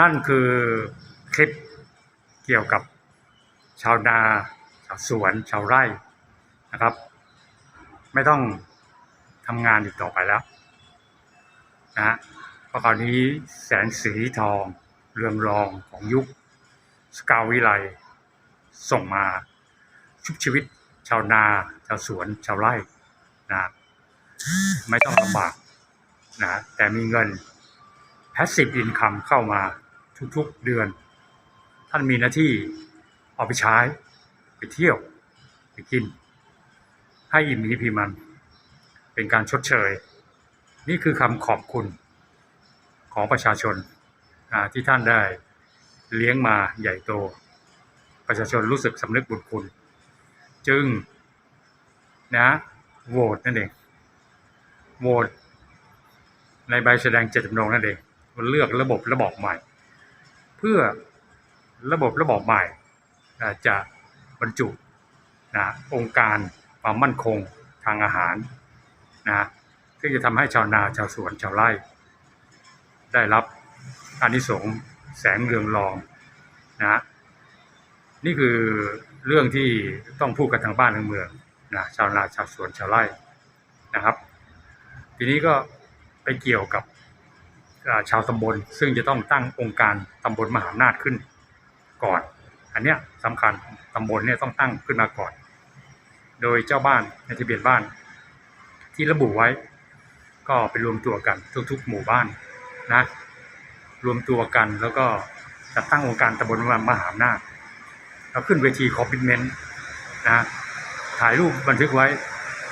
นั่นคือคลิปเกี่ยวกับชาวนาชาวสวนชาวไร่นะครับ ไม่ต้องทำงานอีกต่อไปแล้วนะฮะเพราะคราวนี้แสงสีทองเรืองรองของยุคสกาววิไลส่งมาชุบชีวิตชาวนา ชาวสวน ชาวไร่นะไม่ต้องลำบากนะแต่มีเงิน passive income เข้ามาทุกๆเดือน ท่านมีหน้าที่เอาไปใช้ ไปเที่ยว ไปกิน ให้อิ่มมีพีมัน เป็นการชดเชย นี่คือคำขอบคุณของประชาชนที่ท่านได้เลี้ยงมาใหญ่โต ประชาชนรู้สึกสำนึกบุญคุณ จึงนะโหวตนั่นเองโหวตในใบแสดงเจตจำนงนั่นเอง เลือกระบบระบอบใหม่ เพื่อระบบระบอบใหม่จะบรรจุนะองค์การความมั่นคงทางอาหารนะที่จะทำให้ชาวนาชาวสวนชาวไร่ ได้รับอานิสงส์แสงเรืองรองนะนี่คือเรื่องที่ต้องพูดกันทางบ้านทางเมืองนะชาวนาชาวสวนชาวไร่นะครับ ทีนี้ก็ไปเกี่ยวกับ ชาวตำบล ซึ่งจะต้องตั้งองค์การตำบลมหาอำนาจขึ้นก่อน อันเนี้ยสำคัญตำบลเนี่ยต้องตั้งขึ้นมาก่อน โดยเจ้าบ้านในทะเบียนบ้าน ที่ระบุไว้ ก็ไปรวมตัวกันทุกๆ หมู่บ้านนะรวมตัวกันแล้วก็จัดตั้งองค์การตำบลมหาอำนาจแล้วขึ้นเวทีคอมมิชเมนต์นะถ่ายรูปบันทึกไว้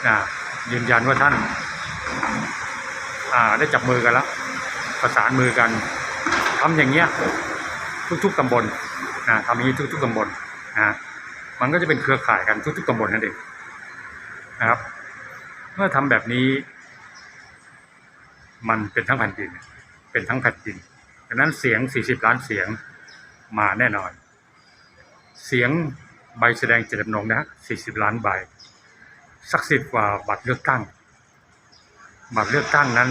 นะยืนยันว่าท่านได้จับมือกันแล้ว ประสานมือกันทำอย่างเงี้ยทุกๆตำบลนะทำอย่างนี้ทุก ๆตำบลนะมันก็จะเป็นเครือข่ายกันทุกๆตำบลนั่นเองนะครับ เมื่อทำแบบนี้ มันเป็นทั้งแผ่นดิน เป็นทั้งแผ่นดินดังนั้นเสียง 40 ล้านเสียงมาแน่นอน เสียงใบแสดงเจตจำนงนะฮะ40 ล้านใบศักดิ์สิทธิ์กว่าบัตรเลือกตั้ง บัตรเลือกตั้งนั้น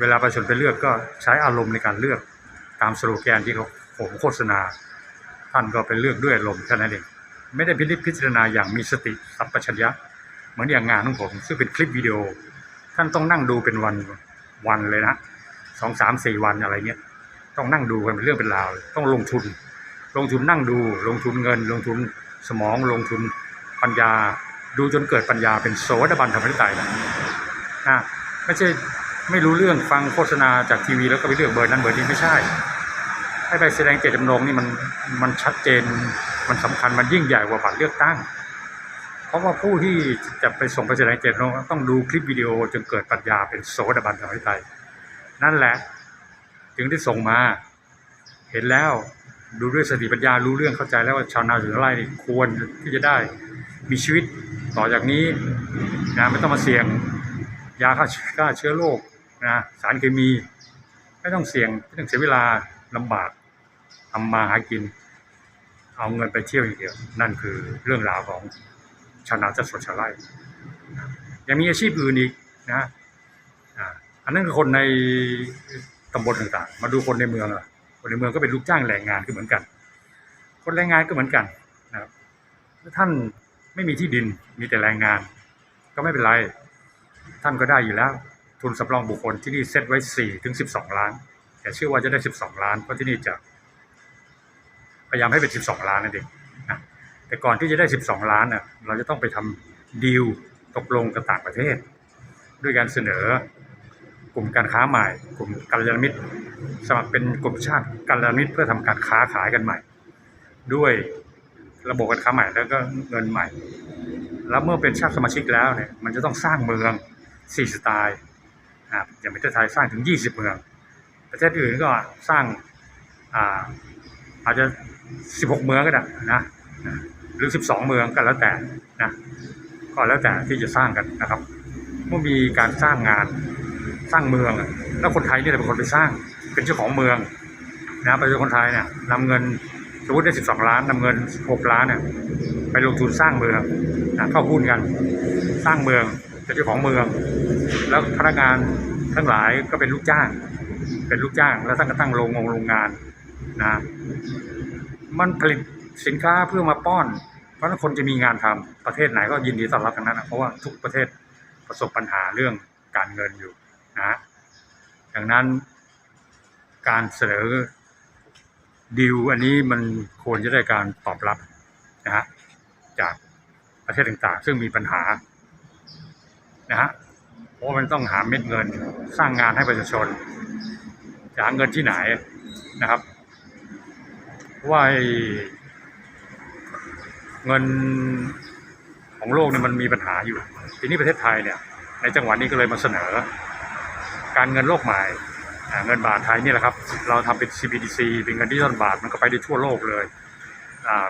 เวลาประชาชนไปเลือกก็ใช้อารมณ์ในการเลือกตามสโลแกนที่เขาผมโฆษณา ท่านก็ไปเลือกด้วยอารมณ์แค่นั้นเองไม่ได้พินิจพิจารณาอย่างมีสติสัมปชัญญะเหมือนอย่างงานของผม ซึ่งเป็นคลิปวิดีโอ ท่านต้องนั่งดูเป็นวันวันเลยนะสองสามสี่วันอะไรเงี้ยต้องนั่งดูกันเป็นเรื่องเป็นราว ต้องลงทุน ลงทุนนั่งดู ลงทุนเงิน ลงทุนสมองลงทุนปัญญา ดูจนเกิดปัญญาเป็นโสดาบันธรรมนิตายนะนะไม่ใช่ ไม่รู้เรื่องฟังโฆษณาจากทีวีแล้วก็ไปเลือกเบอร์นั้นเบอร์นี้ไม่ใช่ ให้ใบแสดงเจตจำนงนี่มันมันชัดเจนมันสำคัญมันยิ่งใหญ่กว่าบัตรเลือกตั้ง เพราะว่าผู้ที่จะไปส่งไปแสดงเจตจำนงต้องดูคลิปวิดีโอจนเกิดปัญญาเป็นโสดาบันธรรมนิตายนั่นแหละ จึงได้ส่งมา เห็นแล้วดูด้วยสติปัญญารู้เรื่องเข้าใจแล้วว่าชาวนาชาวไร่นี่ควรที่จะได้มีชีวิตต่อจากนี้นะไม่ต้องมาเสี่ยง ยาฆ่าเชื้อโรค นะสารเคมี ไม่ต้องเสี่ยงไม่ต้องเสียเวลาลำบากทำมาหากิน เอาเงินไปเที่ยวอย่างเดียว นั่นคือเรื่องราวของชาวนาจะสวนชาวไร่ยังมีอาชีพอื่นอีกนะอันนั้นคือคนในตำบลต่างๆ มาดูคนในเมืองล่ะคนในเมืองก็เป็นลูกจ้างแรงงานก็เหมือนกัน คนแรงงานก็เหมือนกันนะครับถ้าท่านไม่มีที่ดินมีแต่แรงงาน ก็ไม่เป็นไร ท่านก็ได้อยู่แล้ว ทุนสำรองบุคคลที่นี่เซตไว้สี่ถึงสิบสองล้าน แต่เชื่อว่าจะได้สิบสองล้าน เพราะที่นี่จะพยายามให้เป็นสิบสองล้านนั่นเองนะแต่ก่อนที่จะได้สิบสองล้านน่ะเราจะต้องไปทำดีลตกลงกับต่างประเทศ ด้วยการเสนอกลุ่มการค้าใหม่ กลุ่มกัลยาณมิตร สมัครเป็นกลุ่มชาติกัลยาณมิตรเพื่อทำการค้าขายกันใหม่ ด้วยระบบการค้าใหม่แล้วก็เงินใหม่ แล้วเมื่อเป็นชาติสมาชิกแล้วเนี่ยมันจะต้องสร้างเมืองสี่สไตล์ นะครับอย่างประเทศไทยสร้างถึง 20 เมือง ประเทศอื่นก็สร้างอ่าอาจจะ 16 เมืองก็ได้นะหรือ 12 เมืองก็แล้วแต่นะก็แล้วแต่ที่จะสร้างกันนะครับเมื่อมีการสร้างงานสร้างเมือง แล้วคนไทยนี่แหละเป็นคนไปสร้างเป็นเจ้าของเมืองนะประชาชนคนไทยเนี่ยนำเงินสมมติได้ 12 ล้านนำเงิน 6 ล้านเนี่ยไปลงทุนสร้างเมืองนะเข้าหุ้นกัน สร้างเมืองเป็นเจ้าของเมือง แล้วพนักงานทั้งหลายก็เป็นลูกจ้าง เป็นลูกจ้าง แล้วท่านก็ตั้งโรงงงโรงงานนะ มันผลิตสินค้าเพื่อมาป้อน เพราะนั้นคนจะมีงานทำประเทศไหนก็ยินดีต้อนรับทั้งนั้นนะเพราะว่าทุกประเทศประสบปัญหาเรื่องการเงินอยู่นะดังนั้นการเสนอดีลอันนี้มันควรจะได้การตอบรับนะฮะจากประเทศต่างๆ ซึ่งมีปัญหานะฮะ ราะมันต้องหาเม็ดเงินสร้างงานให้ประชาชน จะหาเงินที่ไหนนะครับว่าเงินของโลกเนี่ยมันมีปัญหาอยู่ ทีนี้ประเทศไทยเนี่ย ในจังหวัดนี้ก็เลยมาเสนอ การเงินโลกใหม่เงินบาทไทยนี่แหละครับ เราทำเป็น CBDC เป็นเงินดิจิตอลบาทมันก็ไปได้ทั่วโลกเลย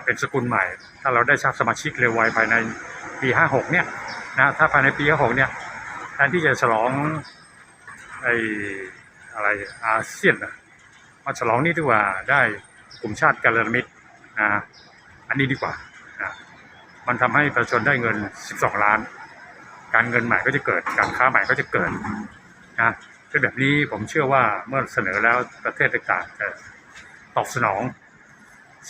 เป็นสกุลใหม่ ถ้าเราได้ชาติสมาชิกเร็วไวภายในปี 56 เนี่ยนะถ้าภายในปี 56 เนี่ย นที่จะฉลองไอ้อะไรอาเซียนนะมาฉลองนี่ดีกว่าได้กลุ่มชาติการมิตรนะอันนี้ดีกว่านะมันทำให้ประชาชนได้เงิน 12 ล้าน การเงินใหม่ก็จะเกิด การค้าใหม่ก็จะเกิดนะเป็นแบบนี้ผมเชื่อว่าเมื่อเสนอแล้วประเทศต่างๆจะตอบสนอง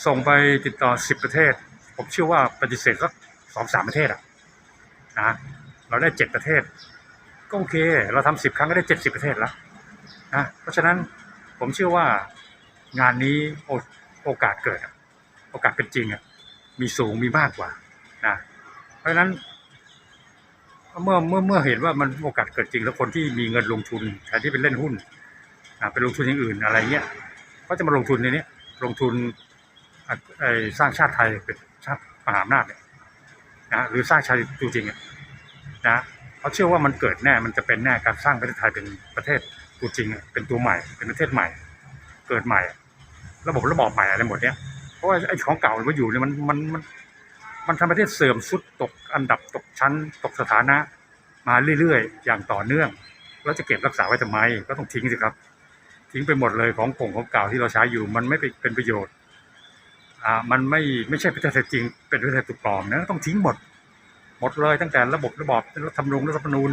ส่งไปติดต่อ 10 ประเทศ ผมเชื่อว่าปฏิเสธก็สองสามประเทศอะนะเราได้ 7 ประเทศ ก็โอเค เราทำสิบครั้งก็ได้70ประเทศแล้วนะเพราะฉะนั้นผมเชื่อว่างานนี้โอโอกาสเกิด โอกาสเป็นจริงอะมีสูงมีมากกว่านะเพราะฉะนั้นเมื่อเมื่อเมื่อเห็นว่ามันโอกาสเกิดจริง แล้วคนที่มีเงินลงทุนแทนที่เป็นเล่นหุ้นอ่าเป็นลงทุนอย่างอื่นอะไรเงี้ยก็จะมาลงทุนในนี้ลงทุนสร้างชาติไทยเป็นชาติมหาอำนาจเนี่ยนะหรือสร้างชาติตัวจริงอะนะ เขาเชื่อว่ามันเกิดแน่มันจะเป็นแน่การสร้างประเทศไทยเป็นประเทศตัวจริงเป็นตัวใหม่ เป็นประเทศใหม่ เกิดใหม่ ระบบระบอบใหม่อะไรหมดเนี้ยเพราะว่าไอ้ของเก่ามันอยู่เนี่ยมันมันมันมันทำประเทศเสื่อมสุดตกอันดับตกชั้น ตกสถานะ มาเรื่อยๆ อย่างต่อเนื่อง แล้วจะเก็บรักษาไว้ทำไม ก็ต้องทิ้งสิครับ ทิ้งไปหมดเลยของผงของเก่าที่เราใช้อยู่มันไม่เป็นประโยชน์อ่ามันไม่ไม่ใช่ประเทศไทยจริง เป็นประเทศไทยตุกปลอมนะต้องทิ้งหมด มดเลยตั้งแต่ระบบระบอบรัฐธรรมนูญรัฐธรรมนูญ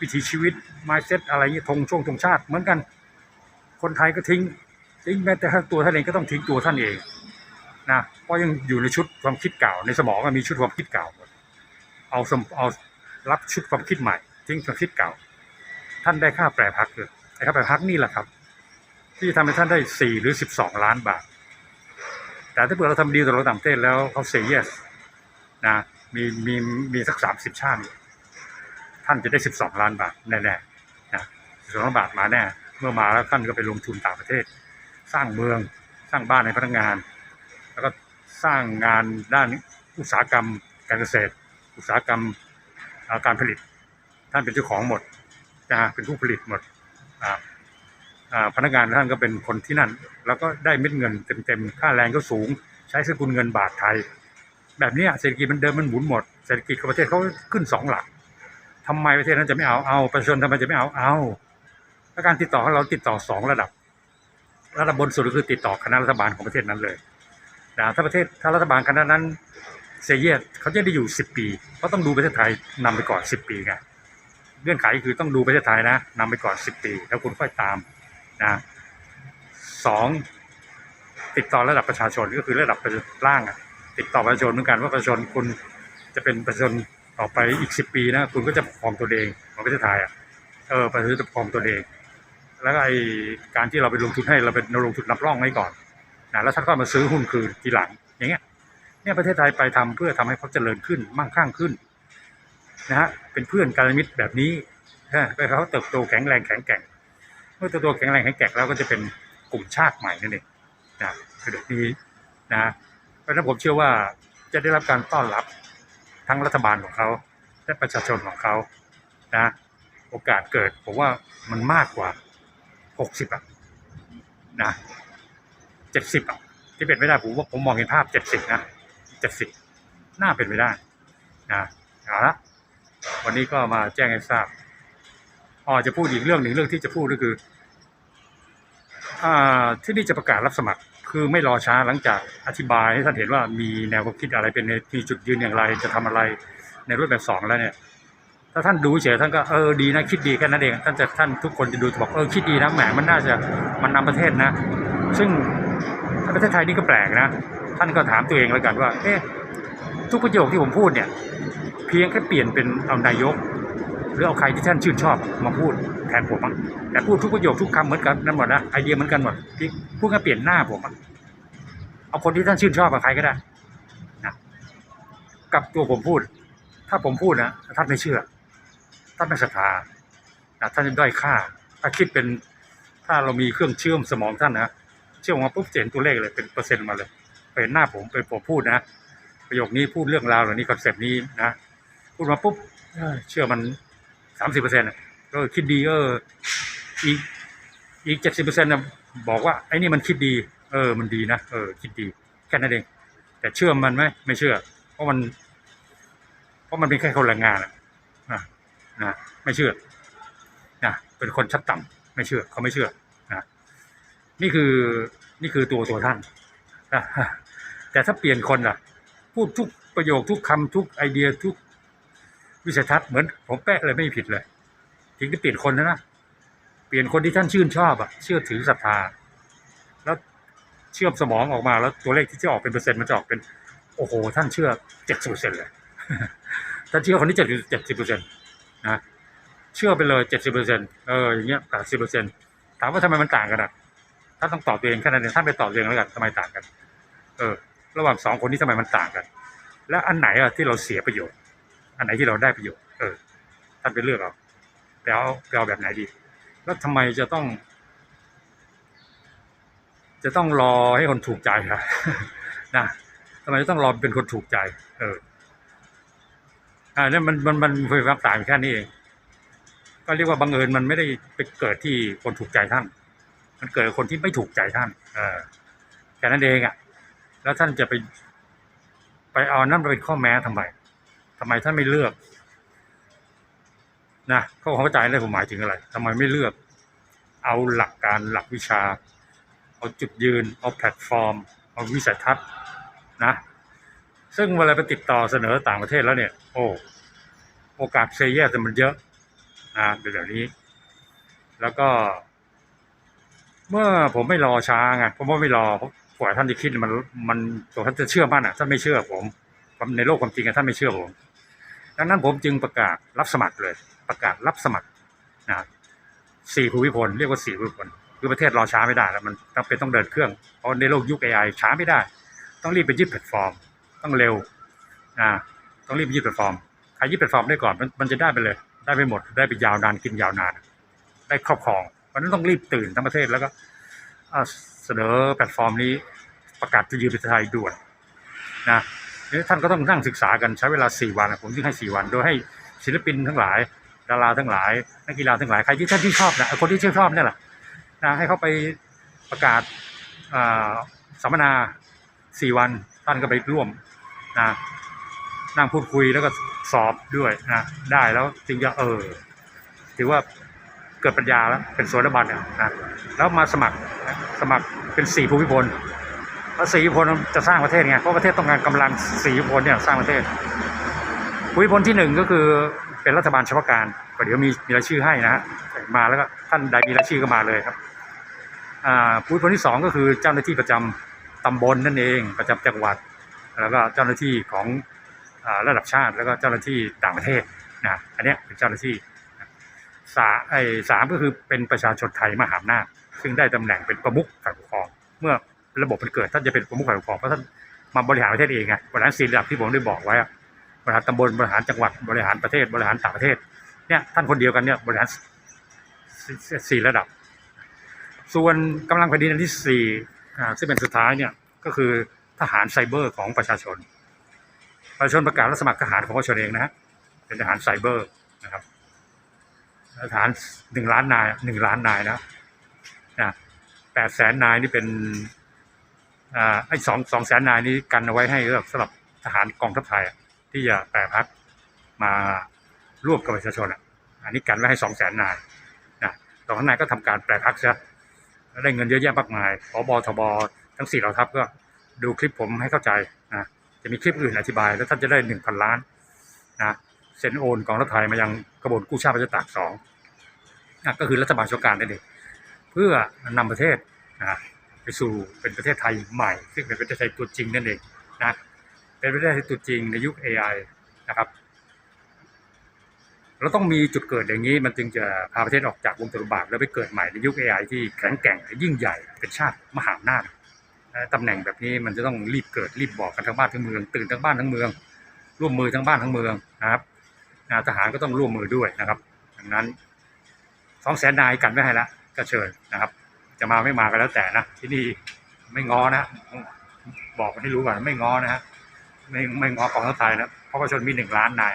วิถีชีวิตมาเซ็ตอะไรเงี้ยธงช่วงธงชาติเหมือนกัน คนไทยก็ทิ้งทิ้งแม้แต่ตัวท่านเองก็ต้องทิ้งตัวท่านเองนะเพราะยังอยู่ในชุดความคิดเก่า ในสมองมีชุดความคิดเก่าหมดเอาสมเอารับชุดความคิดใหม่ ทิ้งความคิดเก่า ท่านได้ค่าแปรพักเลยไอ้ค่าแปรพักนี่แหละครับ ที่ทำให้ท่านได้สี่หรือสิบสองล้านบาท แต่ถ้าเผื่อเราทำดีต่อเราต่างประเทศแล้วเขาเซ y yes นะ มีมีมีสักสามสิบชาติท่านจะได้สิบสองล้านบาทแน่ๆนะสิบสองล้านบาทมาแน่ เมื่อมาแล้วท่านก็ไปลงทุนต่างประเทศ สร้างเมืองสร้างบ้านให้พนักงาน แล้วก็สร้างงานด้านอุตสาหกรรมการเกษตร อุตสาหกรรมการผลิต ท่านเป็นเจ้าของหมดนะเป็นผู้ผลิตหมดพนักงานท่านก็เป็นคนที่นั่น แล้วก็ได้เม็ดเงินเต็มๆ ค่าแรงก็สูง ใช้สกุลเงินบาทไทย แบบนี้เศรษฐกิจมันเดิมมันหมุนหมดเศรษฐกิจของประเทศเขาขึ้นสองหลักทำไมประเทศนั้นจะไม่เอาเอาประชาชนทำไมจะไม่เอาเอาแล้วการติดต่อของเราติดต่อสองระดับ ระดับบนสุดก็คือติดต่อคณะรัฐบาลของประเทศนั้นเลยนะถ้าประเทศถ้ารัฐบาลคณะนั้นเซเยสเขาจะได้อยู่สิบปีเพราะต้องดูประเทศไทยนำไปก่อนสิบปีไงเงื่อนไขคือต้องดูประเทศไทยนะนำไปก่อนสิบปี แล้วคุณค่อยตามนะสองติดต่อระดับประชาชนก็คือระดับล่างอะ ติดต่อประชาชนเหมือนกันว่าประชาชนคุณจะเป็นประชาชนต่อไปอีกสิบปีนะคุณก็จะปกครองตัวเองของประเทศไทยอะเออประชาชนจะปกครองตัวเอง แล้วไอการที่เราไปลงทุนให้เราเป็นลงทุนนำร่องไว้ก่อนนะแล้วท่านก็มาซื้อหุ้นคืนทีหลัง อย่างเงี้ยเนี่ยประเทศไทยไปทำเพื่อทำให้เขาเจริญขึ้นมั่งคั่งขึ้นนะฮะเป็นเพื่อนการมิตรแบบนี้ฮะไปเขาเติบโตแข็งแรงแข็งแกร่งเมื่อเติบโตแข็งแรงแข็งแกร่งแล้วก็จะเป็นกลุ่มชาติใหม่นั่นเองนะคือแบบนี้นะ เพราะฉะนั้นผมเชื่อว่าจะได้รับการต้อนรับทั้งรัฐบาลของเขาและประชาชนของเขานะโอกาสเกิดผมว่ามันมากกว่าหกสิบอะนะเจ็ดสิบอะที่เป็นไม่ได้ผมว่าผมมองเห็นภาพเจ็ดสิบนะเจ็ดสิบน่าเป็นไปได้นะเอาละวันนี้ก็มาแจ้งให้ทราบอ๋อจะพูดอีกเรื่องหนึ่งเรื่องที่จะพูดก็คืออ่าที่นี่จะประกาศรับสมัคร คือไม่รอช้าหลังจากอธิบายให้ท่านเห็นว่ามีแนวความคิดอะไรเป็นในมีจุดยืนอย่างไรจะทำอะไรในรูปแบบสองแล้วเนี่ย ถ้าท่านดูเฉยท่านก็เออดีนะคิดดีแค่นั้นเองท่านจะท่านทุกคนจะดูจะบอกเออคิดดีนะแหมมันน่าจะมันนำประเทศนะ ซึ่งประเทศไทยนี่ก็แปลกนะ ท่านก็ถามตัวเองแล้วกันว่าเอ๊ะทุกประโยคที่ผมพูดเนี่ย เพียงแค่เปลี่ยนเป็นเอานายก หรือเอาใครที่ท่านชื่นชอบมาพูดแทนผมอะแต่พูดทุกประโยคทุกคำเหมือนกันนั่นหมดนะไอเดียเหมือนกันหมดที่พูดแค่เปลี่ยนหน้าผมอะเอาคนที่ท่านชื่นชอบกับใครก็ได้นะกับตัวผมพูด ถ้าผมพูดนะท่านไม่เชื่อ ท่านไม่ศรัทธานะท่านจะด้อยค่า ถ้าคิดเป็นถ้าเรามีเครื่องเชื่อมสมองท่านนะเชื่อมมาปุ๊บเห็นตัวเลขเลยเป็นเปอร์เซ็นต์มาเลยเป็นหน้าผมเป็นผมพูดนะประโยคนี้พูดเรื่องราวเหล่านี้คอนเซปต์นี้นะพูดมาปุ๊บเชื่อมัน สามสิบเปอร์เซ็นต์ก็คิดดีเอออีกอีกเจ็ดสิบเปอร์เซ็นต์บอกว่าไอ้นี่มันคิดดี เออ มันดีนะเออ คิดดีแค่นั้นเอง แต่เชื่อมันไหมไม่เชื่อ เพราะมัน เพราะมันเป็นแค่คนแรงงานนะนะไม่เชื่อนะเป็นคนชัดต่ำไม่เชื่อ เขาไม่เชื่อนะนี่คือนี่คือตัวตัวท่านนะแต่ถ้าเปลี่ยนคนล่ะ พูดทุกประโยคทุกคำทุกไอเดียทุก วิสัยทัศน์เหมือนผมแปะเลยไม่ผิดเลยถึงจะเปลี่ยนคนนะนะเปลี่ยนคนที่ท่านชื่นชอบอะเชื่อถือศรัทธาแล้วเชื่อมสมองออกมาแล้วตัวเลขที่จะออกเป็นเปอร์เซ็นต์มันจะออกเป็น โอ้โห ท่านเชื่อเจ็ดสิบเปอร์เซ็นต์เลยท่านเชื่อคนที่เจ็ดเจ็ดสิบเปอร์เซ็นต์นะเชื่อไปเลยเจ็ดสิบเปอร์เซ็นต์เอออย่างเงี้ยแปดสิบเปอร์เซ็นต์ถามว่าทำไมมันต่างกันอะท่านต้องตอบตัวเองแค่นั้นเองท่านไปตอบตัวเองแล้วกันทำไมต่างกัน เออ ระหว่างสองคนนี้ทำไมมันต่างกัน และอันไหนอะที่เราเสียประโยชน์ อันไหนที่เราได้ประโยชน์เออท่านไปเลือกเอาไปเอาไปเอาแบบไหนดี แล้วทำไมจะต้อง จะต้องรอให้คนถูกใจครับนะทำไมจะต้องรอเป็นคนถูกใจ เอออ่านี่มันมันมันเความต่างแค่นี้เองก็เรียกว่าบังเอิญมันไม่ได้ไปเกิดที่คนถูกใจท่าน มันเกิดคนที่ไม่ถูกใจท่าน เออแค่นั้นเองอะ แล้วท่านจะไป ไปเอานั่นมาเป็นข้อแม้ทำไม ทำไมท่านไม่เลือกนะเขาเข้าใจเลยผมหมายถึงอะไรทำไมไม่เลือก เอาหลักการหลักวิชา เอาจุดยืน เอาแพลตฟอร์ม เอาวิสัยทัศน์นะ ซึ่งเวลาไปติดต่อเสนอต่างประเทศแล้วเนี่ย โอ้โอกาสเซเยสมันเยอะนะเดี๋ยวนี้ แล้วก็ เมื่อผมไม่รอช้าไงผมว่าไม่รอเพราะกว่าท่านจะคิดมันมันตัวท่านจะเชื่อมั่นอะท่านไม่เชื่อผม ในโลกความจริงท่านไม่เชื่อผม ดังนั้นผมจึงประกาศรับสมัครเลย ประกาศรับสมัครนะสี่ภูมิพลเรียกว่าสี่ภูมิพลคือประเทศรอช้าไม่ได้แล้วมันจำเป็นต้องเดินเครื่องเพราะในโลกยุค AI ช้าไม่ได้ ต้องรีบไปยึดแพลตฟอร์ม ต้องเร็วนะต้องรีบไปยึดแพลตฟอร์มใครยึดแพลตฟอร์มได้ก่อนมันมันจะได้ไปเลย ได้ไปหมด ได้ไปยาวนานกินยาวนาน ได้ครอบครองเพราะนั้นต้องรีบตื่นทั้งประเทศแล้วก็เสนอแพลตฟอร์มนี้ประกาศจะยืนประเทศไทยด่วนนะ ท่านก็ต้องนั่งศึกษากันใช้เวลาสี่วันผมจึงให้สี่วัน โดยให้ศิลปินทั้งหลาย ดาราทั้งหลายนักกีฬาทั้งหลายใครที่ท่านที่ชอบนะคนที่ชื่นชอบเนี่ยแหละนะให้เขาไปประกาศสัมมนาสี่วันท่านก็ไปร่วมนะนั่งพูดคุยแล้วก็สอบด้วยนะได้แล้วจึงจะเออถือว่าเกิดปัญญาแล้วเป็นโสดาบันเนี่ยนะแล้วมาสมัครสมัครเป็นสี่ภูมิพล สี่ภูมิพลจะสร้างประเทศไงเพราะประเทศต้องการกำลังสีพลเนี่ยสร้างประเทศภูมิพลที่หนึ่งก็คือเป็นรัฐบาลเฉพาะการก็เดี๋ยวมีมีรายชื่อให้นะฮะมาแล้วก็ท่านใดมีรายชื่อก็มาเลยครับอ่าภูมิพลที่สองก็คือเจ้าหน้าที่ประจำตำบลนั่นเอง ประจำจังหวัด แล้วก็เจ้าหน้าที่ของอระดับชาติแล้วก็เจ้าหน้าที่ต่างประเทศนะอันเนี้ยเป็นเจ้าหน้าที่สาไอสามก็คือเป็นประชาชนไทยมหาอำนาจซึ่งได้ตำแหน่งเป็นประมุขฝ่ายปกครองเมื่อ ระบบมันเกิดท่านจะเป็นประมุขฝ่ายปกครองเพราะท่านมาบริหารประเทศเองไงบริหารสี่ระดับที่ผมได้บอกไว้บริหารตำบลบริหารจังหวัดบริหารประเทศบริหารต่างประเทศเนี่ยท่านคนเดียวกันเนี่ยบริหารสี่ระดับ ส่วนกำลังแผ่นดินอันที่สี่ซึ่งเป็นสุดท้ายเนี่ยก็คือทหารไซเบอร์ของประชาชน ประชาชนประกาศรับสมัครทหารของประชาชนเองนะฮะเป็นทหารไซเบอร์นะครับทหารหนึ่งล้านนายหนึ่งล้านนายนะนะแปดแสนนายนี่เป็น อ่าไอ้สองสองแสนนายนี้กันเอาไว้ให้สำหรับทหารกองทัพไทยที่จะแปรพักมาร่วมกับประชาชนอะอันนี้กันไว้ให้สองแสนนายนะสองแสนนายก็ทำการแปรพักซะแล้วได้เงินเยอะแยะมากมายพบทบทั้งสี่เหล่าทัพก็ดูคลิปผมให้เข้าใจนะจะมีคลิปอื่นอธิบาย แล้วท่านจะได้หนึ่งพันล้านนะเซ็นโอนกองทัพไทยมายังกระบวนกู้ชาติประชาธิปไตยสองนะก็คือรัฐบาลชั่วการนั่นเองเพื่อนำประเทศนะ ไปสู่เป็นประเทศไทยใหม่ ซึ่งเป็นประเทศไทยตัวจริงนั่นเองนะเป็นประเทศไทยตัวจริงในยุค AI นะครับเราต้องมีจุดเกิดอย่างนี้ มันจึงจะพาประเทศออกจากวงจรบาทแล้วไปเกิดใหม่ในยุค AI ที่แข็งแกร่งและยิ่งใหญ่เป็นชาติมหาอำนาจตำแหน่งแบบนี้มันจะต้องรีบเกิดรีบบอกกันทั้งบ้านทั้งเมือง ตื่นทั้งบ้านทั้งเมือง ร่วมมือทั้งบ้านทั้งเมืองนะครับทหารก็ต้องร่วมมือด้วยนะครับดังนั้นสองแสนนายกันไม่ให้ละก็เชิญนะครับ จะมาไม่มาก็แล้วแต่นะที่นี่ไม่งอนะบอกให้รู้ก่อนไม่งอนะฮะไม่ไม่งอกองทัพไทยนะเพราะประชาชนมีหนึ่งล้านนาย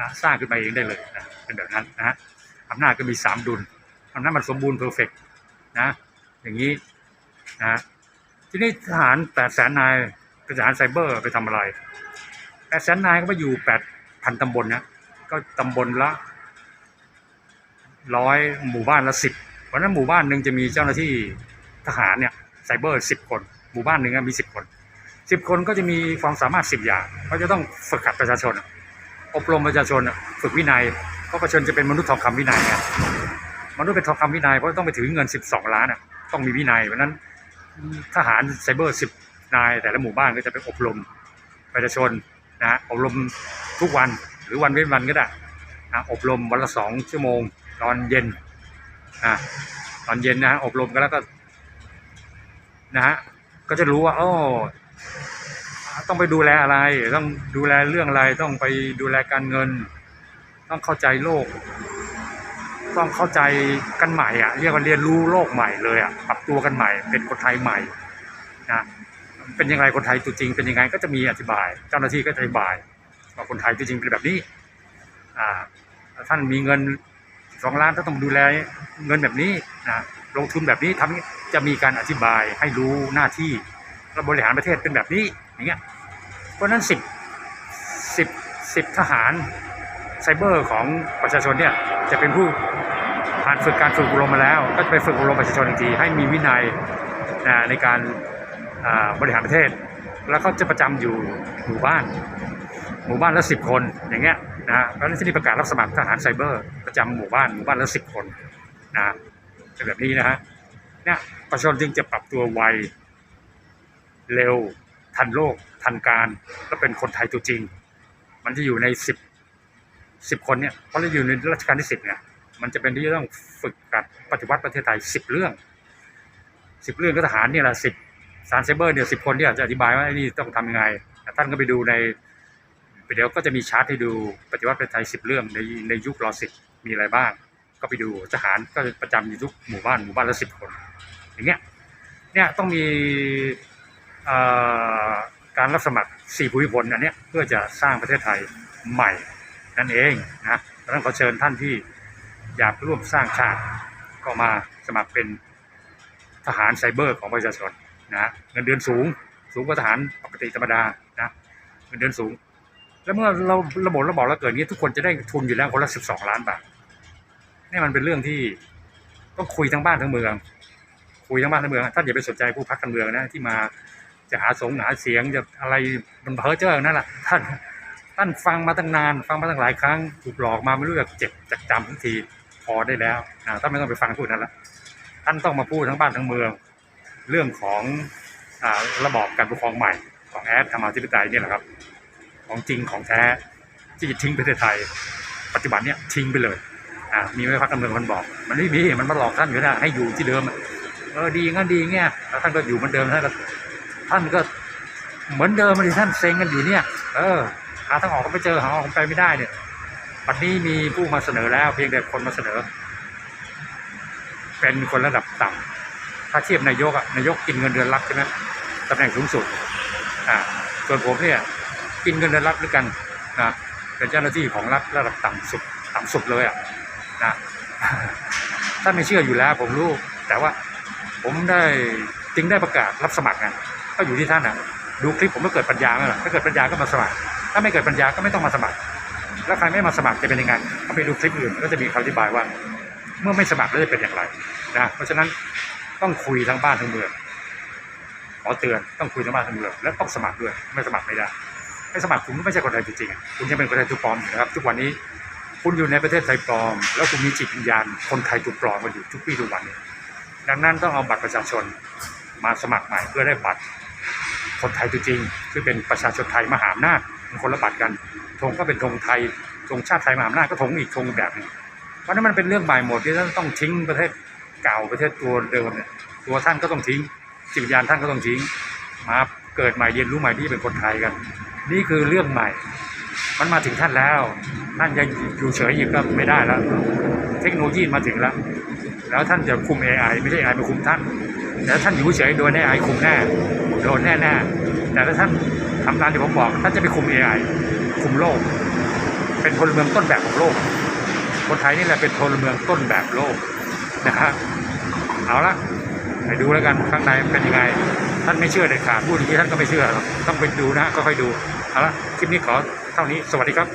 นะสร้างขึ้นมาเองได้เลยนะเป็นแบบนั้นนะฮะอำนาจก็มีสามดุลอำนาจมันสมบูรณ์เพอร์เฟกนะ อย่างนี้นะที่นี่ทหารแปดแสนนายเป็นทหารไซเบอร์ไปทำอะไรแปดแสนนายก็มาอยู่แปดพันตำบลนะก็ตำบลละร้อยหมู่บ้านละสิบ เพราะนั้นหมู่บ้านหนึ่งจะมีเจ้าหน้าที่ทหารเนี่ยไซเบอร์สิบคน หมู่บ้านหนึ่งมีสิบคนสิบคนก็จะมีความสามารถสิบอย่างเขาจะต้องฝึกขัดประชาชน อบรมประชาชนฝึกวินัยเพราะประชาชนจะเป็นมนุษย์ทองคำวินัยไงมนุษย์เป็นทองคำวินัยเพราะต้องไปถือเงินสิบสองล้านต้องมีวินัยเพราะนั้นทหารไซเบอร์สิบนาย แต่ละหมู่บ้านก็จะไปอบรมประชาชนนะฮะอบรมทุกวันหรือวันเว้นวันก็ได้นะอบรมวันละสองชั่วโมง ตอนเย็น นะตอนเย็นนะฮะอบรมกันแล้วก็ นะฮะก็จะรู้ว่าโอ้ต้องไปดูแลอะไร ต้องดูแลเรื่องอะไร ต้องไปดูแลการเงิน ต้องเข้าใจโลก ต้องเข้าใจกันใหม่อะเรียกว่าเรียนรู้โลกใหม่เลยอะปรับตัวกันใหม่ เป็นคนไทยใหม่นะเป็นยังไงคนไทยตัวจริง เป็นยังไงก็จะมีอธิบาย เจ้าหน้าที่ก็จะอธิบายว่าคนไทยตัวจริงเป็นแบบนี้ อ่า ท่านมีเงิน สองล้านท่าต้องดูแลเงินแบบนี้นะลงทุนแบบนี้ทำนี้จะมีการอธิบายให้รู้หน้าที่ระบริหารประเทศเป็นแบบนี้อย่างเงี้ยเพราะนั้นสิบสิบสิบทหารไซเบอร์ของประชาชนเนี่ยจะเป็นผู้ผ่านฝึกการฝึกอบรมมาแล้ว ก็จะไปฝึกอบรมประชาชนอีกทีให้มีวินัยนะในการบริหารประเทศ แล้วเขาจะประจำอยู่หมู่บ้าน หมู่บ้านละสิบคนอย่างเงี้ยนะฮะแล้วที่นี่ประกาศรับสมัครทหารไซเบอร์ประจำหมู่บ้านหมู่บ้านละสิบคนนะเป็นแบบนี้นะฮะเนี่ยประชาชนจึงจะปรับตัวไวเร็วทันโลกทันการและเป็นคนไทยตัวจริง มันจะอยู่ในสิบสิบคนเนี่ยเพราะเราอยู่ในรัชกาลที่สิบเนี่ยมันจะเป็นที่จะต้องฝึกกัดปฏิวัติประเทศไทยสิบเรื่องสิบเรื่องก็ทหารเนี่ยแหละสิบสารไซเบอร์เนี่ยสิบคนที่อาจจะอธิบายว่าไอ้นี่ต้องทำยังไง ท่านก็ไปดูใน เดี๋ยวก็จะมีชาร์ตให้ดูปฏิวัติประเทศไทยสิบเรื่องในในยุครอสิบมีอะไรบ้าง ก็ไปดูทหารก็ประจำอยู่ทุกหมู่บ้านหมู่บ้านละสิบคน อย่างเงี้ยเนี่ยต้องมีการรับสมัครสี่ภูมิพลอันเนี้ยเพื่อจะสร้างประเทศไทยใหม่นั่นเองนะดังนั้นขอเชิญท่านที่อยากร่วมสร้างชาติก็มาสมัครเป็นทหารไซเบอร์ของประชาชนนะเงินเดือนสูง สูงกว่าทหารปกติธรรมดานะเงินเดือนสูง แล้วเมื่อเราระบบระบอกเราเกิดนี้ทุกคนจะได้ทุนอยู่แล้วคนละสิบสองล้านบาทนี่มันเป็นเรื่องที่ต้องคุยทั้งบ้านทั้งเมือง คุยทั้งบ้านทั้งเมืองท่านอย่าไปสนใจผู้พักการเมืองนะที่มาจะหาสงหาเสียงจะอะไรมันเพ้อเจ้อนั่นแหละท่านท่านฟังมาตั้งนาน ฟังมาตั้งหลายครั้งถูกหลอกมาไม่รู้จักเจ็บจักจำทุกทีพอได้แล้วนะท่านไม่ต้องไปฟังพูดนั้นละท่านต้องมาพูดทั้งบ้านทั้งเมือง เรื่องของอระบอบการปกครองใหม่ของแอดธรรมาธิปไตยนี่แหละครับ ของจริงของแท้ที่จะทิ้งประเทศไทย ปัจจุบันเนี่ยทิ้งไปเลยอ่ามีไม่พักการเมืองมันบอก มันไม่มีมันมาหลอกท่านอยู่นะให้อยู่ที่เดิมเออดีงั้นดีเงี้ยแล้วท่านก็อยู่เหมือนเดิมท่านก็ท่านก็เหมือนเดิมมาดิท่านเซ็งกันอยู่เนี่ย เออหาทางออกก็ไม่เจอหาออกไปไม่ได้เนี่ยปัจจุบันนี้มีผู้มาเสนอแล้ว เพียงแต่คนมาเสนอ เป็นคนระดับต่ำถ้าเทียบนายกอะนายกกินเงินเดือนรับใช่ไหมตำแหน่งสูงสุดอ่าส่วนผมเนี่ย กินเงินเดือนรับด้วยกันนะเป็นเจ้าหน้าที่ของรัฐระดับต่ำสุดต่ำสุดเลยอะนะท่านไม่เชื่ออยู่แล้วผมรู้ แต่ว่าผมได้จึงได้ประกาศรับสมัครไงก็อยู่ที่ท่านอะดูคลิปผมก็เกิดปัญญาไหมล่ะถ้าเกิดปัญญาก็มาสมัคร ถ้าไม่เกิดปัญญาก็ไม่ต้องมาสมัคร แล้วใครไม่มาสมัครจะเป็นยังไงก็ไปดูคลิปอื่นก็จะมีคำอธิบายว่า เมื่อไม่สมัครแล้วจะเป็นอย่างไรนะเพราะฉะนั้นต้องคุยทั้งบ้านทั้งเมืองขอเตือนต้องคุยทั้งบ้านทั้งเมืองและต้องสมัครด้วยไม่สมัครไม่ได้ ไม่สมัครคุณก็ไม่ใช่คนไทยจริงๆคุณยังเป็นคนไทยตัวปลอมอยู่นะครับ ทุกวันนี้คุณอยู่ในประเทศไทยปลอม แล้วคุณมีจิตวิญญาณคนไทยตัวปลอมกันอยู่ทุกปีทุกวันนี้ดังนั้นต้องเอาบัตรประชาชนมาสมัครใหม่เพื่อได้บัตรคนไทยตัวจริงคือเป็นประชาชนไทยมหาอำนาจเป็นคนละบัตรกันธงก็เป็นธงไทยธงชาติไทยมหาอำนาจก็ธงอีกธงแบบนึงเพราะฉะนั้นมันเป็นเรื่องใหม่หมดที่ท่านต้องทิ้งประเทศเก่าประเทศตัวเดิมเนี่ยตัวท่านก็ต้องทิ้งจิตวิญญาณท่านก็ต้องทิ้งมาเกิดใหม่เรียนรู้ใหม่ที่เป็นคนไทยกัน นี่คือเรื่องใหม่ มันมาถึงท่านแล้ว ท่านจะอยู่เฉยอยู่ก็ไม่ได้แล้ว เทคโนโลยีมาถึงแล้ว แล้วท่านจะคุม AI ไม่ใช่ AI มาคุมท่านแต่ถ้าท่านอยู่เฉยโดน AI คุมแน่โดนแน่แน่แต่ถ้าท่านทำตามที่ผมบอกท่านจะไปคุม AI คุมโลก เป็นพลเมืองต้นแบบของโลก คนไทยนี่แหละเป็นพลเมืองต้นแบบโลกนะครับเอาละไปดูแล้วกันข้างในเป็นยังไง ท่านไม่เชื่อเด็ดขาดพูดอย่างนี้ท่านก็ไม่เชื่อหรอกต้องไปดูนะก็ค่อยๆดู เอาละคลิปนี้ขอเท่านี้สวัสดีครับ